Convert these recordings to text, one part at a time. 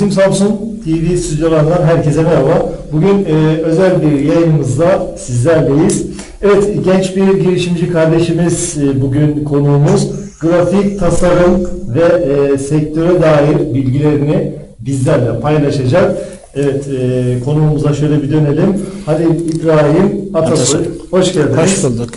Bizim Samsun TV stüdyolarından herkese merhaba. Bugün e, özel bir yayınımızda sizlerleyiz. Evet, genç bir girişimci kardeşimiz e, bugün konuğumuz. Grafik, tasarım ve e, sektöre dair bilgilerini bizlerle paylaşacak. Evet, e, konuğumuza şöyle bir dönelim. Halil İbrahim. Atasoy. Hoş geldiniz. Hoş bulduk.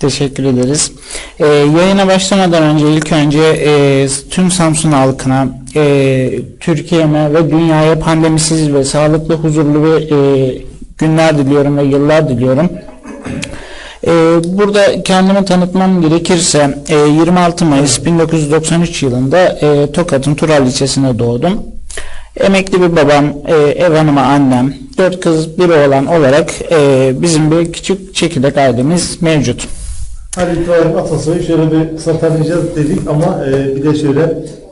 Teşekkür ederiz. Ee, yayına başlamadan önce ilk önce e, tüm Samsun halkına, e, Türkiye'me ve dünyaya pandemisiz ve sağlıklı, huzurlu bir e, günler diliyorum ve yıllar diliyorum. E, burada kendimi tanıtmam gerekirse e, 26 Mayıs 1993 yılında e, Tokat'ın Tural ilçesinde doğdum. Emekli bir babam, e, ev hanımı annem, dört kız bir oğlan olarak e, bizim bir küçük çekirdek ailemiz mevcut. Halil İbrahim Atasoy'u şöyle bir kısa tanıyacağız dedik ama e, bir de şöyle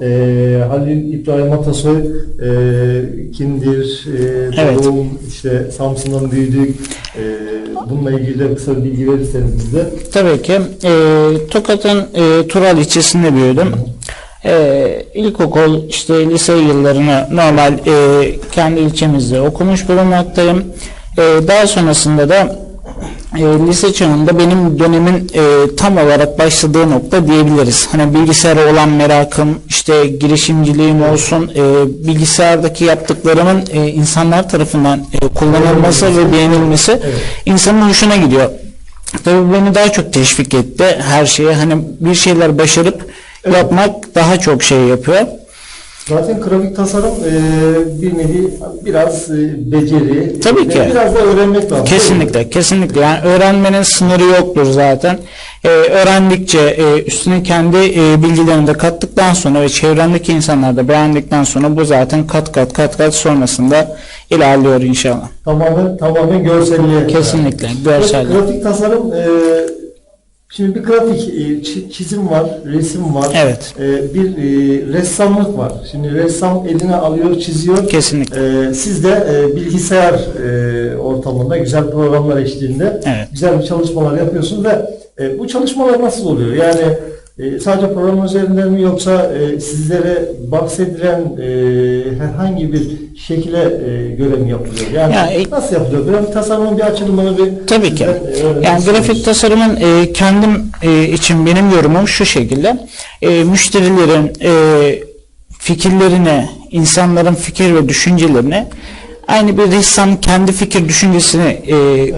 e, Halil İbrahim Atasoy e, kimdir, e, Evet. doğum, işte Samsun'dan büyüdük, e, bununla ilgili de kısa bir bilgi verirseniz bize. Tabii ki e, Tokat'ın e, Tural ilçesinde büyüdüm. E, ilkokul, işte lise yıllarını normal e, kendi ilçemizde okumuş bulunmaktayım. E, daha sonrasında da e, lise çağında benim dönemin e, tam olarak başladığı nokta diyebiliriz. Hani bilgisayara olan merakım, işte girişimciliğim olsun, e, bilgisayardaki yaptıklarımın e, insanlar tarafından e, kullanılması ve beğenilmesi insanın hoşuna gidiyor. Tabii beni daha çok teşvik etti her şeye. Hani bir şeyler başarıp yapmak daha çok şey yapıyor. Zaten grafik tasarım e, bir nevi biraz e, beceri. Tabii ki. Biraz da öğrenmek lazım. Kesinlikle, kesinlikle. Yani öğrenmenin sınırı yoktur zaten. Ee, öğrendikçe, e, üstüne kendi e, bilgilerini de kattıktan sonra ve çevrendeki insanlar da beğendikten sonra bu zaten kat kat kat kat sonrasında ilerliyor inşallah. Tamamen, tamamen görselliğe. Kesinlikle, Evet, görsel. grafik tasarım e, şimdi bir grafik e, çi- çizim var, resim var. Evet. E, bir e, ressamlık var. Şimdi ressam eline alıyor, çiziyor. Kesinlikle. Siz de bilgisayar ortamında güzel programlar eşliğinde Evet. güzel bir çalışmalar yapıyorsunuz ve bu çalışmalar nasıl oluyor? Yani e, sadece program üzerinden mi yoksa e, sizlere bahsedilen e, herhangi bir şekile e, göre mi yapılıyor? Yani Ya, e- nasıl yapılıyor? Grafik tasarımın bir açılımını bir Tabii ki. e, Yani grafik tasarımın e, kendim e, için benim yorumum şu şekilde. E, müşterilerin e, fikirlerine, insanların fikir ve düşüncelerine aynı bir ressam kendi fikir düşüncesini e,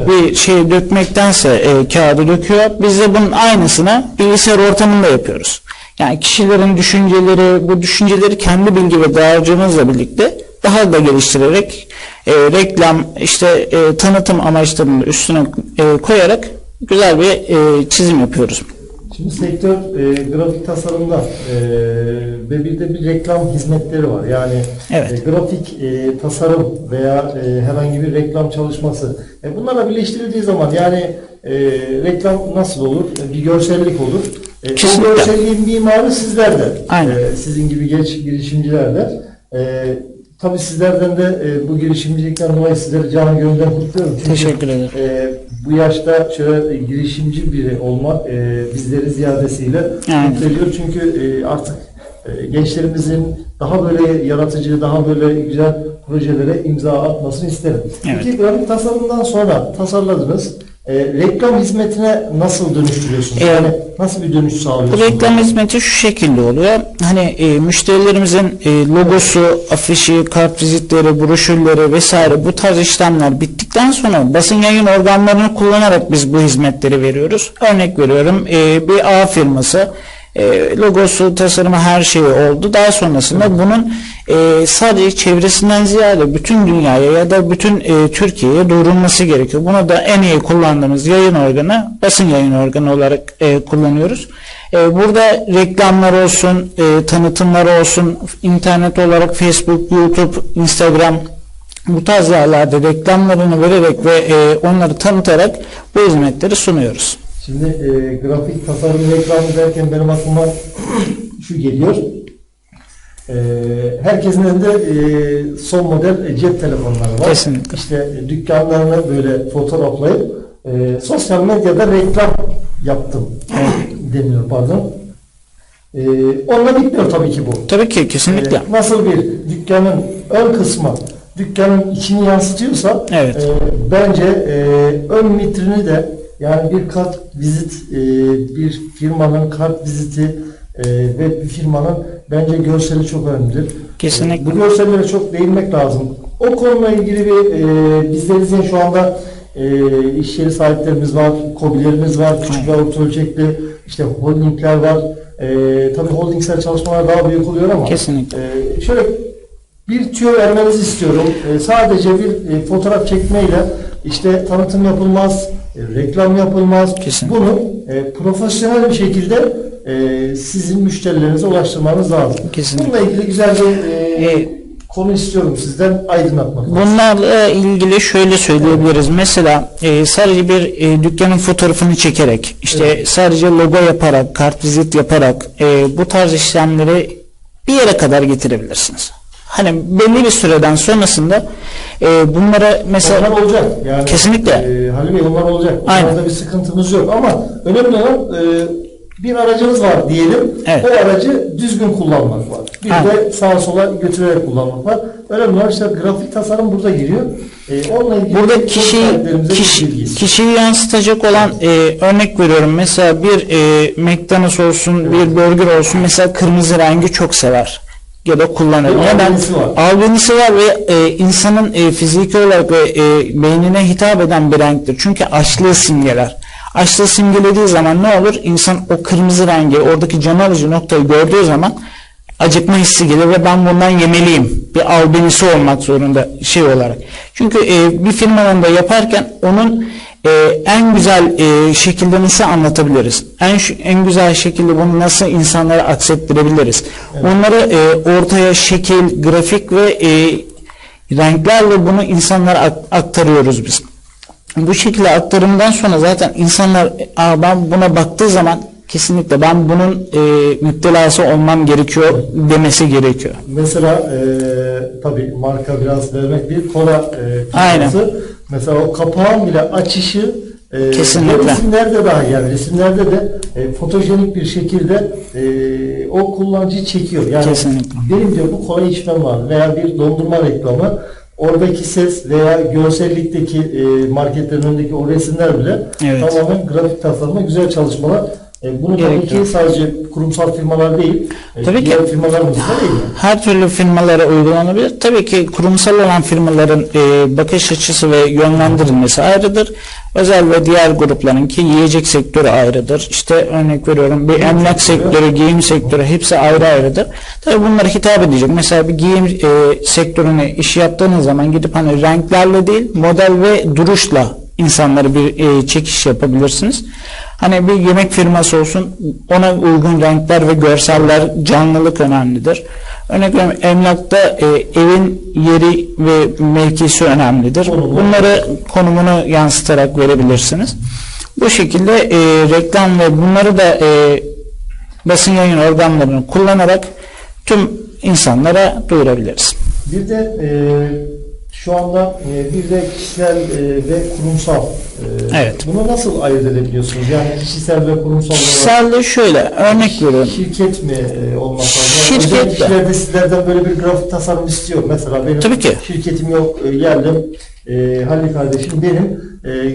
bir şeye dökmektense e, kağıda döküyor. Biz de bunun aynısını bilgisayar ortamında yapıyoruz. Yani kişilerin düşünceleri, bu düşünceleri kendi bilgi ve dağarcığımızla birlikte daha da geliştirerek e, reklam işte e, tanıtım amaçlarını üstüne e, koyarak güzel bir e, çizim yapıyoruz. Şimdi sektör e, grafik tasarımda e, ve bir de bir reklam hizmetleri var. Yani Evet. e, grafik e, tasarım veya e, herhangi bir reklam çalışması. E, bunlarla birleştirildiği zaman yani e, reklam nasıl olur? E, bir görsellik olur. E, o görselliğin mimarı sizlerde. Aynen. E, sizin gibi genç girişimcilerde. E, tabii sizlerden de e, bu girişimcilikten dolayı sizleri canı gönülden kutluyorum. Çünkü Teşekkür ederim. e, bu yaşta şöyle girişimci biri olmak e, bizleri ziyadesiyle Aynen. mutlu ediyor. Çünkü e, artık e, gençlerimizin daha böyle yaratıcı, daha böyle güzel projelere imza atmasını isterim. Evet. Peki grafik tasarımdan sonra tasarladınız. E, reklam hizmetine nasıl dönüştürüyorsunuz? Evet. Yani nasıl bir dönüş sağlıyorsunuz? reklam hizmeti şu şekilde oluyor. Hani e, müşterilerimizin e, logosu, afişi, kartvizitleri, broşürleri vesaire bu tarz işlemler bittikten sonra basın yayın organlarını kullanarak biz bu hizmetleri veriyoruz. Örnek veriyorum e, bir A firması e, logosu, tasarımı her şeyi oldu. Daha sonrasında bunun e, sadece çevresinden ziyade bütün dünyaya ya da bütün e, Türkiye'ye duyurulması gerekiyor. Bunu da en iyi kullandığımız yayın organı basın yayın organı olarak e, kullanıyoruz. E, burada reklamlar olsun, e, tanıtımlar olsun, internet olarak Facebook, YouTube, Instagram bu tarz yerlerde reklamlarını vererek ve e, onları tanıtarak bu hizmetleri sunuyoruz. Şimdi e, grafik tasarım reklamı derken benim aklıma şu geliyor. E, herkesin elinde e, son model cep telefonları var. Kesinlikle. İşte e, dükkanlarını böyle fotoğraflayıp e, sosyal medyada reklam yaptım deniyor pardon. E, onunla bitmiyor tabii ki bu. Tabii ki kesinlikle. E, nasıl bir dükkanın ön kısmı dükkanın içini yansıtıyorsa Evet. e, bence e, ön vitrini de yani bir kart vizit e, bir firmanın kart viziti e, ve bir firmanın bence görseli çok önemlidir. Kesinlikle. Bu görsellere çok değinmek lazım. O konuyla ilgili bir e, bizlerimizin şu anda e, iş yeri sahiplerimiz var, kobilerimiz var, küçük ve orta ölçekli işte holdingler var. E, tabii holdingsel çalışmalar daha büyük oluyor ama Kesinlikle. e, şöyle bir tüyo vermenizi istiyorum. E, sadece bir e, fotoğraf çekmeyle işte tanıtım yapılmaz, e, reklam yapılmaz. Kesinlikle. Bunu e, profesyonel bir şekilde e, sizin müşterilerinize ulaştırmanız lazım. Kesinlikle. Bununla ilgili güzel bir e, E, konu istiyorum sizden aydınlatmak. Bunlarla ilgili şöyle söyleyebiliriz. Mesela e, sadece bir e, dükkanın fotoğrafını çekerek, işte sadece logo yaparak, kartvizit yaparak e, bu tarz işlemleri bir yere kadar getirebilirsiniz. Hani belli bir süreden sonrasında e, bunlara mesela Onlar olacak. Yani, Kesinlikle. E, Halil Bey onlar olacak. Aynen. Onlarda bir sıkıntımız yok ama önemli olan e, bir aracınız var diyelim. Evet. O aracı düzgün kullanmak var. Bir Aynen. de sağa sola götürerek kullanmak var. Önemli olan işte grafik tasarım burada giriyor. E, onunla ilgili Burada kişi, istiyorum. kişiyi yansıtacak olan e, örnek veriyorum. Mesela bir e, McDonald's olsun, bir burger olsun. Mesela kırmızı rengi çok sever ya da kullanır. Bir Neden? albenisi var. Albenisi var ve e, insanın e, fiziki olarak ve e, beynine hitap eden bir renktir. Çünkü açlığı simgeler. Açlığı simgelediği zaman ne olur? İnsan o kırmızı rengi, oradaki can alıcı noktayı gördüğü zaman acıkma hissi gelir ve ben bundan yemeliyim. Bir albenisi olmak zorunda şey olarak. Çünkü e, bir firmanın da yaparken onun e, en güzel e, şekilde nasıl anlatabiliriz? En en güzel şekilde bunu nasıl insanlara aksettirebiliriz? Onları e, ortaya şekil, grafik ve e, renklerle bunu insanlara ak- aktarıyoruz biz. Bu şekilde aktarımdan sonra zaten insanlar Aa, ben buna baktığı zaman kesinlikle ben bunun e, müptelası olmam gerekiyor demesi gerekiyor. Mesela e, tabii marka biraz vermek değil. Kola e, Aynen. Mesela o kapağın bile açışı e, Kesinlikle. resimlerde daha yani resimlerde de e, fotojenik bir şekilde e, o kullanıcıyı çekiyor. Yani Kesinlikle. benim diyor bu kola içmem var veya bir dondurma reklamı oradaki ses veya görsellikteki e, marketlerin önündeki o resimler bile Evet. tamamen grafik tasarıma güzel çalışmalar. E, bunu tabii Gerekiyor. ki sadece kurumsal firmalar değil, e, Tabii ki. diğer firmalarımız da değil mi? Her türlü firmalara uygulanabilir. Tabii ki kurumsal olan firmaların e, bakış açısı ve yönlendirilmesi ayrıdır. Özel ve diğer grupların ki yiyecek sektörü ayrıdır. İşte örnek veriyorum bir emlak sektörü, giyim sektörü hepsi ayrı ayrıdır. Tabii bunlara hitap edecek. Mesela bir giyim e, sektörüne iş yaptığınız zaman gidip hani renklerle değil model ve duruşla insanları bir e, çekiş yapabilirsiniz. Hani bir yemek firması olsun ona uygun renkler ve görseller canlılık önemlidir. Örnek veriyorum emlakta e, evin yeri ve mevkisi önemlidir. Bunları konumunu yansıtarak verebilirsiniz. Bu şekilde e, reklam ve bunları da e, basın yayın organlarını kullanarak tüm insanlara duyurabiliriz. Bir de e, şu anda e, bir de kişisel e, ve kurumsal. e, Evet. Bunu nasıl ayırt edebiliyorsunuz? Yani kişisel ve kurumsal Kişisel de şöyle örnek veriyorum. şirket mi olmak lazım? Şirket Özel de. kişiler de sizlerden böyle bir grafik tasarım istiyor. Mesela benim Tabii ki. şirketim yok, geldim. Halil kardeşim benim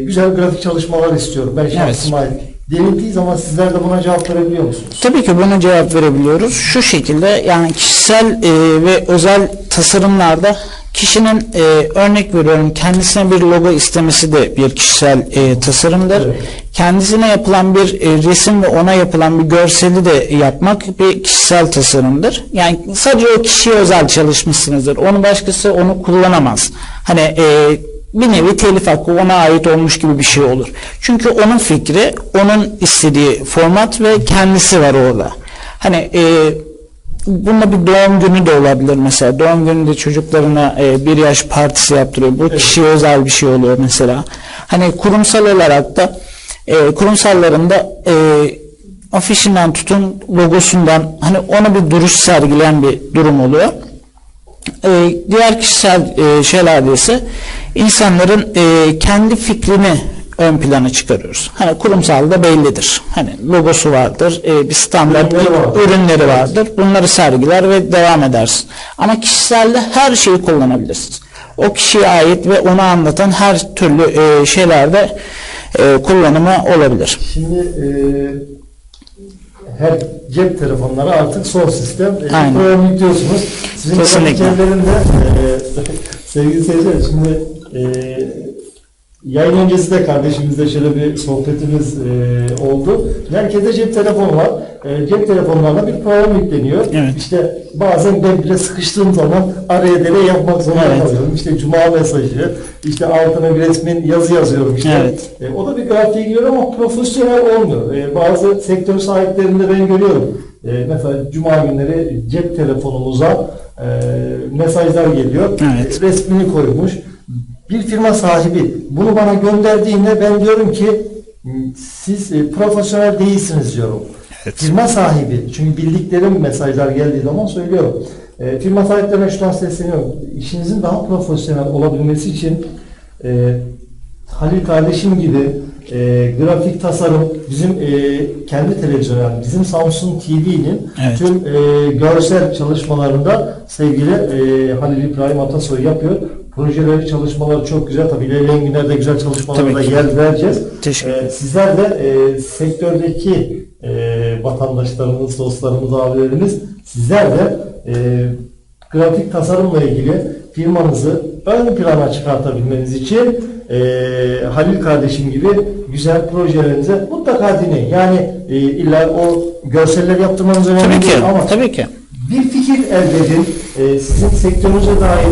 güzel grafik çalışmalar istiyorum. Ben şahsıma ait. Denildiği zaman sizler de buna cevap verebiliyor musunuz? Tabii ki buna cevap verebiliyoruz. Şu şekilde yani kişisel e, ve özel tasarımlarda kişinin e, örnek veriyorum kendisine bir logo istemesi de bir kişisel e, tasarımdır. Evet. Kendisine yapılan bir e, resim ve ona yapılan bir görseli de yapmak bir kişisel tasarımdır. Yani sadece o kişiye özel çalışmışsınızdır. Onu başkası onu kullanamaz. Hani e, bir nevi telif hakkı ona ait olmuş gibi bir şey olur. Çünkü onun fikri, onun istediği format ve kendisi var orada. Hani e, bununla bir doğum günü de olabilir mesela. Doğum gününde çocuklarına e, bir yaş partisi yaptırıyor. Bu kişiye özel bir şey oluyor mesela. Hani kurumsal olarak da e, kurumsallarında e, afişinden tutun logosundan hani ona bir duruş sergileyen bir durum oluyor. Ee, diğer kişisel e, şeylerde ise insanların e, kendi fikrini ön plana çıkarıyoruz. Hani kurumsalda bellidir. Hani logosu vardır, e, bir standart Ürünleri vardır. ürünleri vardır. Bunları sergiler ve devam edersin. Ama kişiselde her şeyi kullanabilirsiniz. O kişiye ait ve onu anlatan her türlü e, şeylerde e, kullanımı olabilir. Şimdi e, her cep telefonları artık son sistem. E, Aynen. program yüklüyorsunuz. Sizin Kesinlikle. grafiklerinde e, sevgili seyirciler şimdi e, yayın öncesi de kardeşimizle şöyle bir sohbetimiz e, oldu. Herkeste cep telefonu var. E, cep telefonlarına bir program yükleniyor. Evet. İşte bazen ben bile sıkıştığım zaman araya dere yapmak zorunda Evet. kalıyorum. İşte cuma mesajı, işte altına bir resmin yazı yazıyorum işte. Evet. E, o da bir grafiğe giriyor ama profesyonel olmuyor. E, bazı sektör sahiplerinde ben görüyorum. E, mesela cuma günleri cep telefonumuza e, mesajlar geliyor. Evet. E, resmini koymuş. Bir firma sahibi bunu bana gönderdiğinde ben diyorum ki "M, siz e, profesyonel değilsiniz diyorum. Evet. Firma sahibi çünkü bildiklerim mesajlar geldiği zaman söylüyorum. E, firma sahiplerine şuradan sesleniyorum. İşinizin daha profesyonel olabilmesi için e, Halil kardeşim gibi e, grafik tasarım bizim e, kendi televizyonu yani bizim Samsung TV'nin Evet. tüm e, görsel çalışmalarında sevgili e, Halil İbrahim Atasoy yapıyor. Projeleri, çalışmaları çok güzel. Tabii ilerleyen günlerde güzel çalışmalara da yer vereceğiz. Teşekkür E, sizler de e, sektördeki e, vatandaşlarımız, dostlarımız, abilerimiz sizler de e, grafik tasarımla ilgili firmanızı ön plana çıkartabilmeniz için e, Halil kardeşim gibi güzel projelerinize mutlaka dinleyin. Yani e, illa o görseller yaptırmanız önemli Tabii ki. değil ama Tabii ki. bir fikir elde edin. E, sizin sektörünüze dair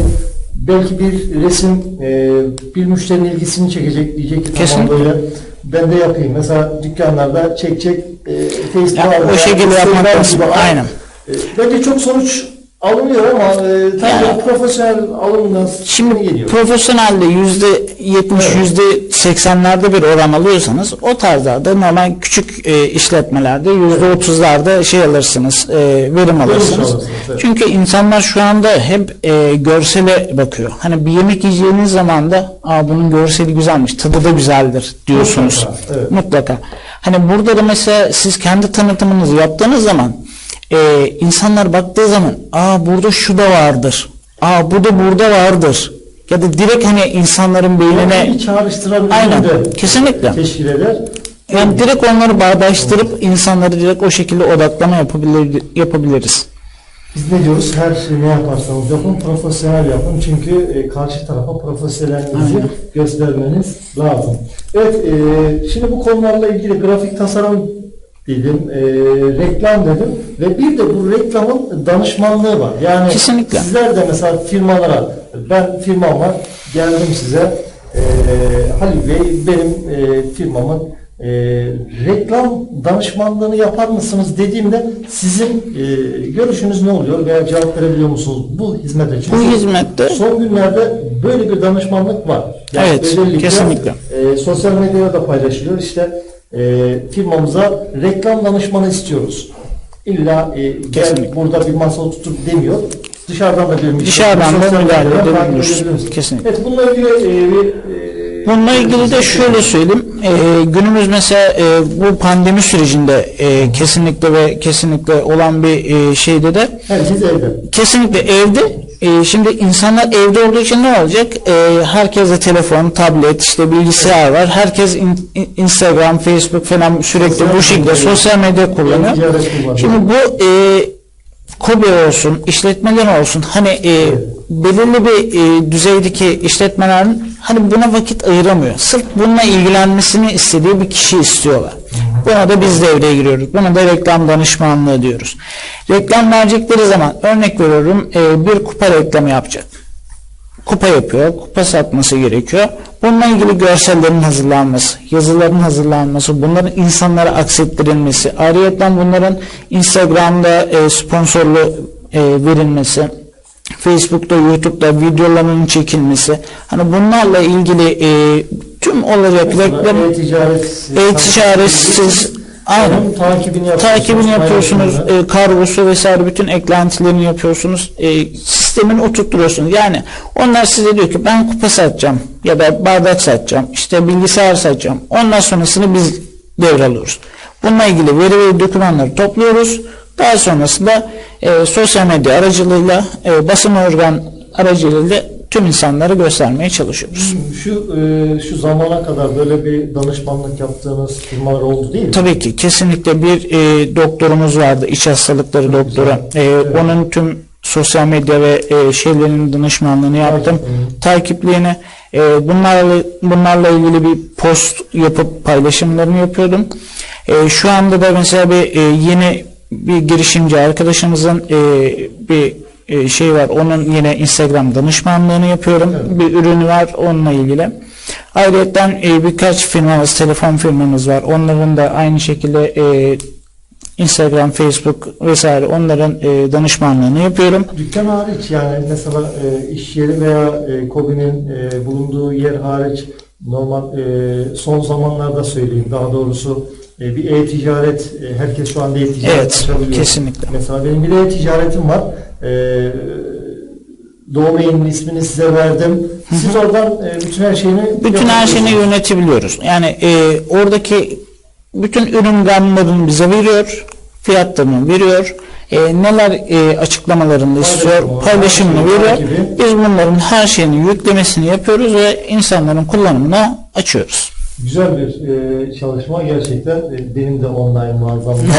belki bir resim e, bir müşterinin ilgisini çekecek diyecek ki tamam Kesinlikle. böyle ben de yapayım. Mesela dükkanlarda çek çek e, Facebook'a Ya, o şekilde yapmak lazım. Aynen. E, bence çok sonuç alınıyor ama e, tabii Ya. profesyonel alımdan Şimdi geliyor. profesyonelde yüzde yetmiş, yüzde seksenlerde bir oran alıyorsanız o tarzlarda normal küçük e, işletmelerde yüzde otuzlarda şey alırsınız, e, verim alırsınız. alırsınız, evet. Çünkü insanlar şu anda hep e, görsele bakıyor. Hani bir yemek yiyeceğiniz zaman da Aa, bunun görseli güzelmiş, tadı da güzeldir diyorsunuz. Mutlaka, evet. Mutlaka. Hani burada da mesela siz kendi tanıtımınızı yaptığınız zaman e, insanlar baktığı zaman aa burada şu da vardır. Aa bu da burada vardır. Ya da direkt hani insanların beynine Aynen, de kesinlikle. teşkil eder. yani direkt onları bağdaştırıp insanları direkt o şekilde odaklama yapabilir, yapabiliriz. Biz ne diyoruz? Her şey ne yaparsanız yapın, profesyonel yapın. Çünkü e, karşı tarafa profesyonelliğinizi Aynen. göstermeniz lazım. Evet, e, şimdi bu konularla ilgili grafik tasarım dedim, e, reklam dedim ve bir de bu reklamın danışmanlığı var. Yani Kesinlikle. sizler de mesela firmalara, ben firmam var, geldim size, e, Halil Bey benim e, firmamın e, reklam danışmanlığını yapar mısınız dediğimde sizin e, görüşünüz ne oluyor veya cevap verebiliyor musunuz bu hizmete? Çünkü Bu hizmette son günlerde böyle bir danışmanlık var. Evet, özellikle, kesinlikle. e, sosyal medyada da paylaşılıyor. İşte e, firmamıza reklam danışmanı istiyoruz. İlla e, gel Kesinlikle. burada bir masa oturtup demiyor. Dışarıdan da bir Dışarıdan da müdahale edebiliyoruz. Kesinlikle. Evet bununla ilgili e, bir e, Bununla ilgili de şöyle söyleyeyim. Ee, günümüz mesela e, bu pandemi sürecinde e, kesinlikle ve kesinlikle olan bir e, şeyde de herkes evde. kesinlikle evde e, şimdi insanlar evde olduğu için ne olacak? E, herkese telefon, tablet, işte bilgisayar var. Herkes in- in- Instagram, Facebook falan sürekli Sosyal bu şekilde medya. sosyal medya kullanıyor. Şimdi bu e, KOBİ olsun, işletmeler olsun hani e, belirli bir e, düzeydeki işletmelerin hani buna vakit ayıramıyor. Sırf bununla ilgilenmesini istediği bir kişi istiyorlar. Buna da biz devreye giriyoruz. Buna da reklam danışmanlığı diyoruz. Reklam verecekleri zaman örnek veriyorum e, bir kupa reklamı yapacak kupa yapıyor, kupa satması gerekiyor. Bununla ilgili görsellerin hazırlanması, yazıların hazırlanması, bunların insanlara aksettirilmesi, ayrıca bunların Instagram'da e, sponsorlu e, verilmesi, Facebook'ta, YouTube'da videolarının çekilmesi, hani bunlarla ilgili tüm olacak reklam E-ticaret e-ticaretsiz Aynen. Takibini yapıyorsunuz. takibini yapıyorsunuz, e, kargosu vesaire bütün eklentilerini yapıyorsunuz, e, sistemini oturtturuyorsunuz. Yani onlar size diyor ki ben kupa satacağım ya da bardak satacağım, işte bilgisayar satacağım. Ondan sonrasını biz devralıyoruz. Bununla ilgili veri ve dokümanları topluyoruz. Daha sonrasında e, sosyal medya aracılığıyla, e, basın organ aracılığıyla tüm insanlara göstermeye çalışıyoruz. Şu e, şu zamana kadar böyle bir danışmanlık yaptığınız firmalar oldu değil mi? Tabii ki kesinlikle bir e, doktorumuz vardı iç hastalıkları doktoru. E, Onun tüm sosyal medya ve e, şeylerin danışmanlığını yaptım. Takipliğini e, bunlarla bunlarla ilgili bir post yapıp paylaşımlarını yapıyordum. E, şu anda da mesela bir e, yeni bir girişimci arkadaşımızın e, bir e, şey var. Onun yine Instagram danışmanlığını yapıyorum. Bir ürünü var onunla ilgili. Ayrıca e, birkaç firmamız, telefon firmamız var. Onların da aynı şekilde e, Instagram, Facebook vesaire onların e, danışmanlığını yapıyorum. Dükkan hariç yani mesela iş yeri veya e, bulunduğu yer hariç normal son zamanlarda söyleyeyim daha doğrusu bir e-ticaret e, herkes şu anda e-ticaret Evet, açabiliyor. kesinlikle. Mesela benim bir e-ticaretim var. E, domainin ismini size verdim. Siz oradan e, bütün her şeyini Bütün her şeyini yönetebiliyoruz. Yani e, oradaki bütün ürün gamlarını bize veriyor, fiyatlarını veriyor, e, neler e, açıklamalarını istiyor, Paylaşımı, paylaşımını veriyor. takibi. Biz bunların her şeyini yüklemesini yapıyoruz ve insanların kullanımına açıyoruz. Güzel bir e, çalışma gerçekten e, benim de online mağazam var.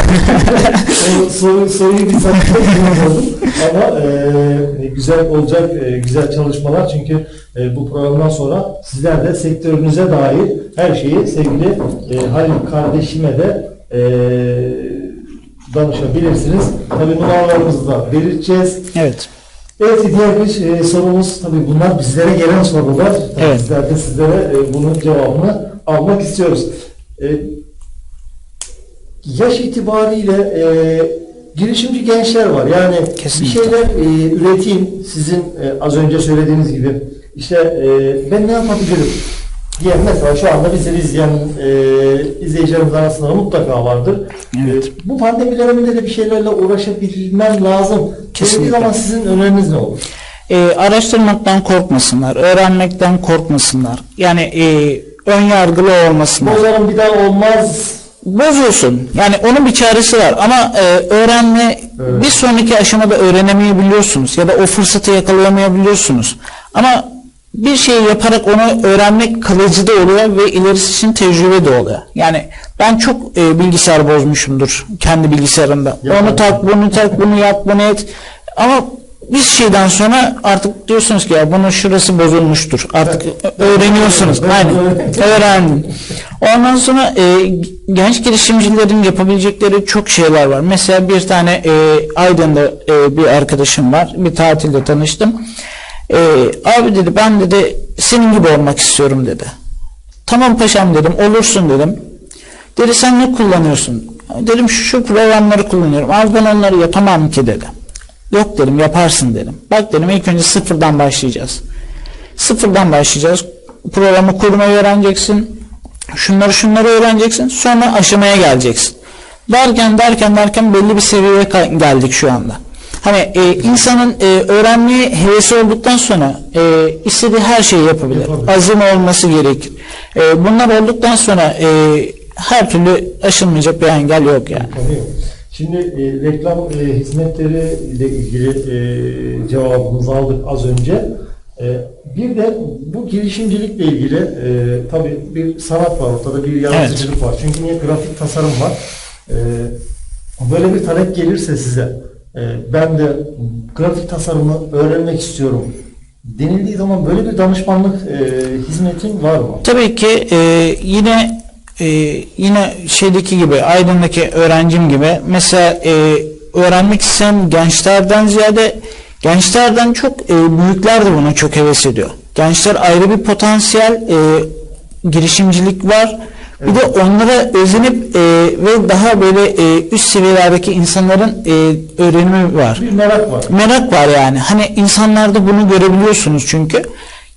O soru, soruyu bir saklayamadım ama e, güzel olacak e, güzel çalışmalar çünkü e, bu programdan sonra sizler de sektörünüze dair her şeyi sevgili e, Halil kardeşime de e, danışabilirsiniz. Tabii numaralarımızı da belirteceğiz. Evet. Evet diğer bir e, sorumuz tabii bunlar bizlere gelen sorular. Tabii Evet. Bizler de sizlere e, bunun cevabını almak istiyoruz. E, yaş itibariyle e, girişimci gençler var. Yani Kesinlikle. bir şeyler e, üreteyim sizin e, az önce söylediğiniz gibi. İşte e, ben ne yapabilirim? Diye mesela şu anda bizi izleyen e, izleyicilerimiz arasında mutlaka vardır. Evet. E, bu pandemi döneminde de bir şeylerle uğraşabilmem lazım. Kesinlikle. zaman sizin öneriniz ne olur? E, araştırmaktan korkmasınlar, öğrenmekten korkmasınlar. Yani e, ön yargılı olmasınlar. Bozarım bir daha olmaz. Bozuyorsun. Yani onun bir çaresi var ama e, öğrenme Evet. bir sonraki aşamada öğrenemeyebiliyorsunuz ya da o fırsatı yakalayamayabiliyorsunuz. Ama bir şeyi yaparak onu öğrenmek kalıcı da oluyor ve ilerisi için tecrübe de oluyor. Yani ben çok e, bilgisayar bozmuşumdur kendi bilgisayarımda. Yapma. Onu tak, bunu tak, bunu yap, bunu et. Ama bir şeyden sonra artık diyorsunuz ki ya bunun şurası bozulmuştur. Artık öğreniyorsunuz. Aynen. Öğrendim. Ondan sonra e, genç girişimcilerin yapabilecekleri çok şeyler var. Mesela bir tane e, Aydın'da e, bir arkadaşım var. Bir tatilde tanıştım. E, abi dedi ben dedi senin gibi olmak istiyorum dedi. Tamam paşam dedim olursun dedim. Dedi sen ne kullanıyorsun? Dedim şu, şu programları kullanıyorum. Abi ben onları yapamam ki dedi. Yok dedim yaparsın dedim. Bak dedim ilk önce sıfırdan başlayacağız. Sıfırdan başlayacağız. Programı kurmayı öğreneceksin. Şunları şunları öğreneceksin. Sonra aşamaya geleceksin. Derken derken derken belli bir seviyeye geldik şu anda. Hani e, insanın e, öğrenmeye hevesi olduktan sonra e, istediği her şeyi yapabilir. Yapabilir. Azim olması gerekir. E, bunlar olduktan sonra e, her türlü aşılmayacak bir engel yok yani. Tabii. Şimdi e, reklam e, hizmetleri ile ilgili e, cevabımızı aldık az önce. E, bir de bu girişimcilikle ilgili e, tabii bir sanat var ortada, bir yaratıcılık var. Çünkü niye grafik tasarım var. E, böyle bir talep gelirse size ben de grafik tasarımı öğrenmek istiyorum denildiği zaman böyle bir danışmanlık e, hizmetin var mı? Tabii ki e, yine e, yine şeydeki gibi Aydın'daki öğrencim gibi mesela öğrenmek isteyen gençlerden ziyade gençlerden çok büyükler de buna çok heves ediyor. Gençler ayrı bir potansiyel girişimcilik var. Bir de onlara özenip e, ve daha böyle e, üst seviyelerdeki insanların e, öğrenimi var Bir merak var. merak var yani. Hani insanlarda bunu görebiliyorsunuz çünkü.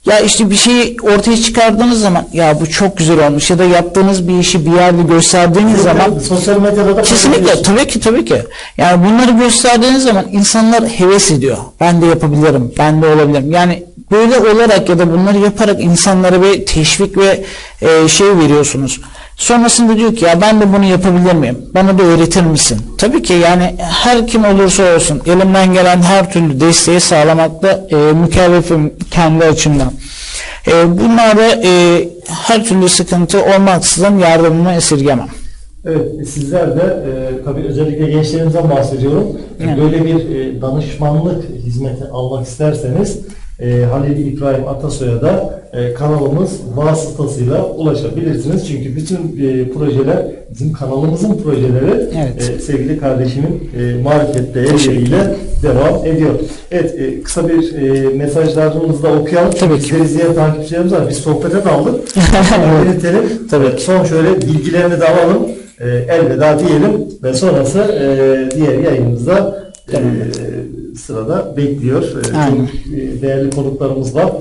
Ya işte bir şeyi ortaya çıkardığınız zaman ya bu çok güzel olmuş ya da yaptığınız bir işi bir yerde gösterdiğiniz zaman sosyal medyada da Kesinlikle tabii ki tabii ki. Yani bunları gösterdiğiniz zaman insanlar heves ediyor. Ben de yapabilirim, ben de olabilirim. Yani böyle olarak ya da bunları yaparak insanlara bir teşvik ve e, şey veriyorsunuz. Sonrasında diyor ki ya ben de bunu yapabilir miyim? Bana da öğretir misin? Tabii ki yani her kim olursa olsun elimden gelen her türlü desteği sağlamakta e, mükellefim kendi açımdan. E, bunlara e, her türlü sıkıntı olmaksızın yardımımı esirgemem. Evet, sizler de e, tabii özellikle gençlerimizden bahsediyorum. Evet. Böyle bir e, danışmanlık hizmeti almak isterseniz e, Halil İbrahim Atasoy'a da e, kanalımız vasıtasıyla ulaşabilirsiniz. Çünkü bütün e, projeler bizim kanalımızın projeleri Evet. e, sevgili kardeşimin e, marifet değerleriyle devam ediyor. Evet, e, kısa bir e, mesajlarımızı da okuyalım. Tabii ki. bizleri izleyen takipçilerimiz var. Biz sohbete daldık. Belirtelim. Tabii Son şöyle bilgilerini de alalım. E, elveda diyelim ve sonrası e, diğer yayınımızda e, sırada bekliyor. E, Aynen. çok e, değerli konuklarımız var.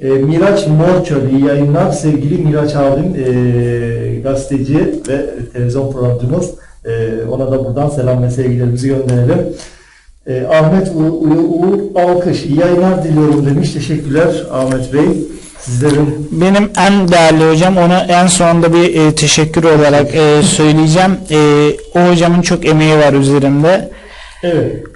E, Miraç Morçöl iyi yayınlar. Sevgili Miraç abim e, gazeteci ve televizyon programcımız. E, ona da buradan selam ve sevgilerimizi gönderelim. E, Ahmet Uğur, Uğur Alkış iyi yayınlar diliyorum demiş. Teşekkürler Ahmet Bey. Sizlerin Benim en değerli hocam onu en sonunda bir e, teşekkür olarak e, söyleyeceğim. E, o hocamın çok emeği var üzerimde. Evet.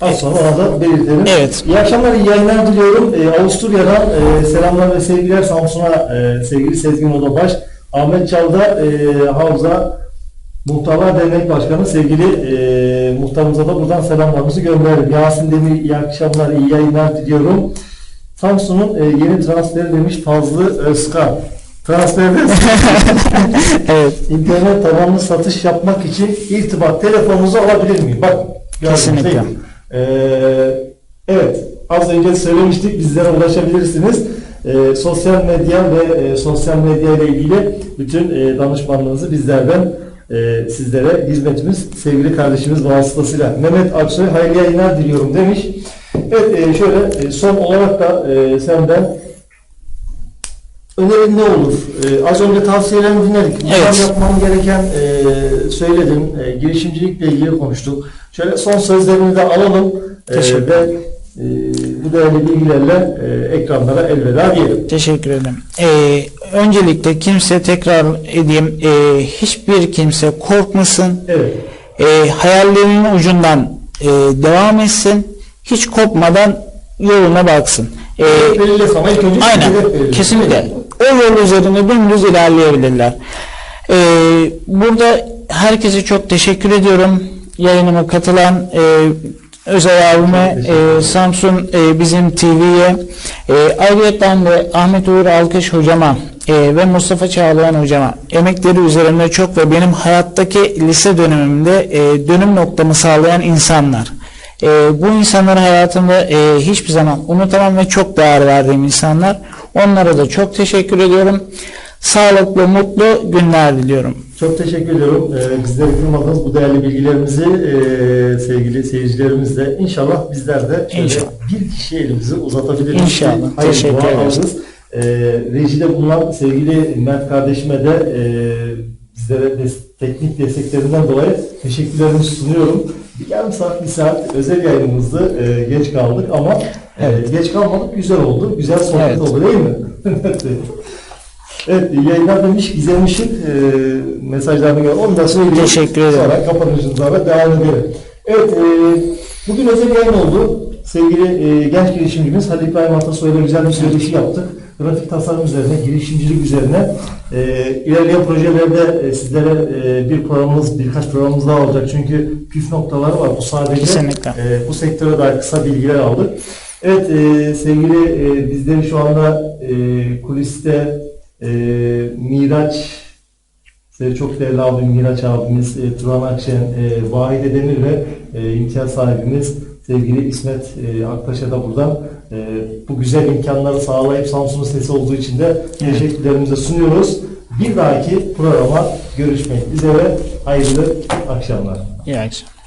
Az sonra ona da belirtelim. Evet. İyi akşamlar, iyi yayınlar diliyorum. Ee, Avusturya'dan e, selamlar ve sevgiler Samsun'a e, sevgili Sezgin Odabaş. Ahmet Çalda e, Havza Muhtarlar Dernek Başkanı sevgili e, muhtarımıza da buradan selamlarımızı gönderelim. Yasin Demir iyi akşamlar, iyi yayınlar diliyorum. Samsun'un e, yeni transferi demiş Fazlı Özkan. Transferde Evet. İnternet tabanlı satış yapmak için irtibat telefonunuzu alabilir miyim? Bak Kesinlikle. değil evet az önce söylemiştik bizlere ulaşabilirsiniz. Ee, sosyal medya ve e, sosyal medya ile ilgili bütün e, danışmanlığınızı bizlerden e, sizlere hizmetimiz sevgili kardeşimiz vasıtasıyla. Mehmet Aksoy hayırlı yayınlar diliyorum demiş. Evet e, şöyle e, son olarak da e, senden Önerin ne olur? Ee, az önce tavsiyelerini dinledik. Bunlar Evet. yapmam gereken e, söyledin. E, girişimcilikle ilgili konuştuk. Şöyle son sözlerini de alalım. E, Teşekkür ve e, bu değerli bilgilerle e, ekranlara elveda diyelim. Teşekkür ederim. E, öncelikle kimse tekrar edeyim e, hiçbir kimse korkmasın. Evet. E, hayallerinin ucundan e, devam etsin. Hiç kopmadan yoluna baksın. E, Belirle sana ilk önce Aynen. Kesinlikle. O yol üzerinde dümdüz ilerleyebilirler. Ee, burada herkese çok teşekkür ediyorum. Yayınıma katılan e, Özel abime, e, Samsun e, bizim TV'ye, e, ayrıca de Ahmet Uğur Alkış hocama e, ve Mustafa Çağlayan hocama emekleri üzerinde çok ve benim hayattaki lise dönemimde e, dönüm noktamı sağlayan insanlar. E, bu insanları hayatımda e, hiçbir zaman unutamam ve çok değer verdiğim insanlar. Onlara da çok teşekkür ediyorum. Sağlıklı, mutlu günler diliyorum. Çok teşekkür ediyorum. Ee, bizleri kırmadınız. Bu değerli bilgilerimizi e, sevgili seyircilerimizle inşallah bizler de İnşallah. bir kişi elimizi uzatabiliriz. İnşallah. Hayır, Teşekkür ederiz. Ee, rejide bulunan sevgili Mert kardeşime de e, bizlere des- teknik desteklerinden dolayı teşekkürlerimi sunuyorum. Yarım saat, bir saat özel yayınımızdı. E, geç kaldık ama e, geç kalmadık. Güzel oldu. Güzel sohbet Evet. oldu değil mi? Evet, yayınlar demiş Gizem Işık e, mesajlarını gör. Onu da söyleyeyim. Teşekkür ederim. Sonra kapanışımıza da devam edelim. Evet, e, bugün özel yayın oldu. Sevgili e, genç girişimcimiz Halil İbrahim Atasoy'la güzel bir söyleşi yaptık. Grafik tasarım üzerine, girişimcilik üzerine. E, ilerleyen projelerde e, sizlere e, bir programımız, birkaç programımız daha olacak. Çünkü püf noktaları var. Bu sadece Kesinlikle. e, bu sektöre dair kısa bilgiler aldık. Evet e, sevgili e, bizleri şu anda e, kuliste e, Miraç size çok değerli abim Miraç abimiz, e, Turan Akşen, e, Vahide Demir ve e, imkan sahibimiz sevgili İsmet e, Aktaş'a da buradan e, bu güzel imkanları sağlayıp Samsun'un sesi olduğu için de teşekkürlerimizi sunuyoruz. Bir dahaki programa görüşmek üzere. Hayırlı akşamlar. İyi akşamlar.